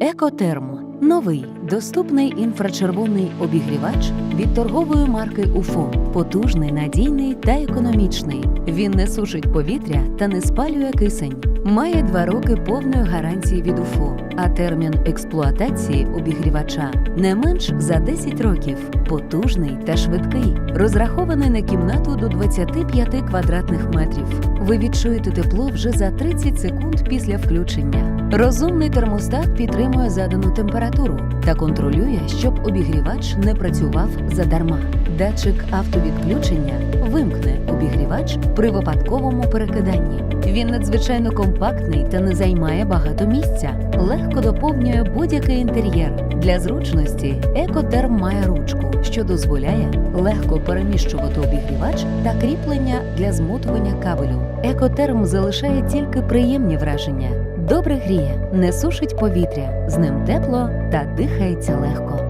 Екотерм новий доступний інфрачервоний обігрівач від торгової марки УФО. Потужний, надійний та економічний. Він не сушить повітря та не спалює кисень. Має два роки повної гарантії від УФО, а термін експлуатації обігрівача не менш за 10 років. Потужний та швидкий, розрахований на кімнату до 25 квадратних метрів. Ви відчуєте тепло вже за 30 секунд після включення. Розумний термостат підтримує задану температуру та контролює, щоб обігрівач не працював задарма. Датчик автовідключення вимкне обігрівач при випадковому перекиданні. Він надзвичайно компактний та не займає багато місця, легко доповнює будь-який інтер'єр. Для зручності екотерм має ручку, що дозволяє легко переміщувати обігрівач та кріплення для змотування кабелю. Екотерм залишає тільки приємні враження. Добре гріє, не сушить повітря, з ним тепло та дихається легко.